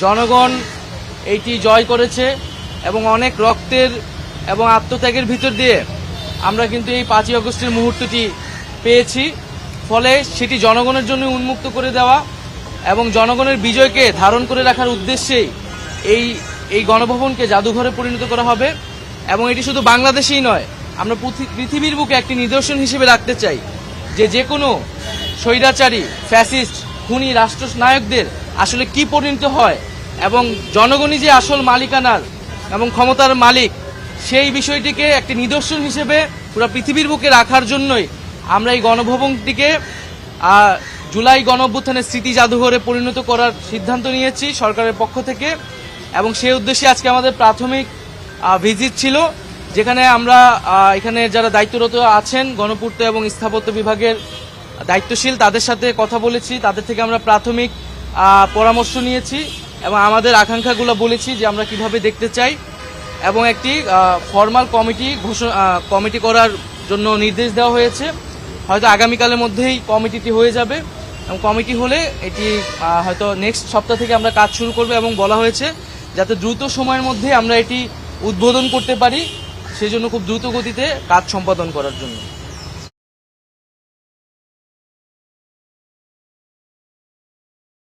জনগণ এইটি জয় করেছে এবং অনেক রক্তের এবং আত্মত্যাগের ভিতর দিয়ে আমরা কিন্তু এই পাঁচই অগস্টের মুহূর্তটি পেয়েছি। ফলে সেটি জনগণের জন্য উন্মুক্ত করে দেওয়া এবং জনগণের বিজয়কে ধারণ করে রাখার উদ্দেশ্যেই এই এই গণভবনকে জাদুঘরে পরিণত করা হবে এবং এটি শুধু বাংলাদেশেই নয়, আমরা পৃথি- পৃথিবীর বুকে একটি নিদর্শন হিসেবে রাখতে চাই যে যে কোনো স্বৈরাচারী, ফ্যাসিস্ট খুনি রাষ্ট্র রাষ্ট্রনায়কদের আসলে কি পরিণত হয় এবং জনগণই যে আসল মালিকানার এবং ক্ষমতার মালিক, সেই বিষয়টিকে একটি নিদর্শন হিসেবে পুরো পৃথিবীর বুকে রাখার জন্যই আমরা এই গণভবনটিকে জুলাই গণ অভ্যুত্থানের স্মৃতি জাদুঘরে পরিণত করার সিদ্ধান্ত নিয়েছি সরকারের পক্ষ থেকে এবং সেই উদ্দেশ্যে আজকে আমাদের প্রাথমিক ভিজিট ছিল যেখানে আমরা এখানে যারা দায়িত্বরত আছেন গণপূর্ত এবং স্থাপত্য বিভাগের দায়িত্বশীল, তাদের সাথে কথা বলেছি, তাদের থেকে আমরা প্রাথমিক পরামর্শ নিয়েছি এবং আমাদের আকাঙ্ক্ষাগুলো বলেছি যে আমরা কীভাবে দেখতে চাই এবং একটি ফর্মাল কমিটি ঘোষণা কমিটি করার জন্য নির্দেশ দেওয়া হয়েছে। হয়তো আগামীকালের মধ্যেই কমিটিটি হয়ে যাবে এবং কমিটি হলে এটি হয়তো নেক্সট সপ্তাহ থেকে আমরা কাজ শুরু করবে এবং বলা হয়েছে যাতে দ্রুত সময়ের মধ্যে আমরা এটি উদ্বোধন করতে পারি, সেজন্য খুব দ্রুত গতিতে কাজ সম্পাদন করার জন্য।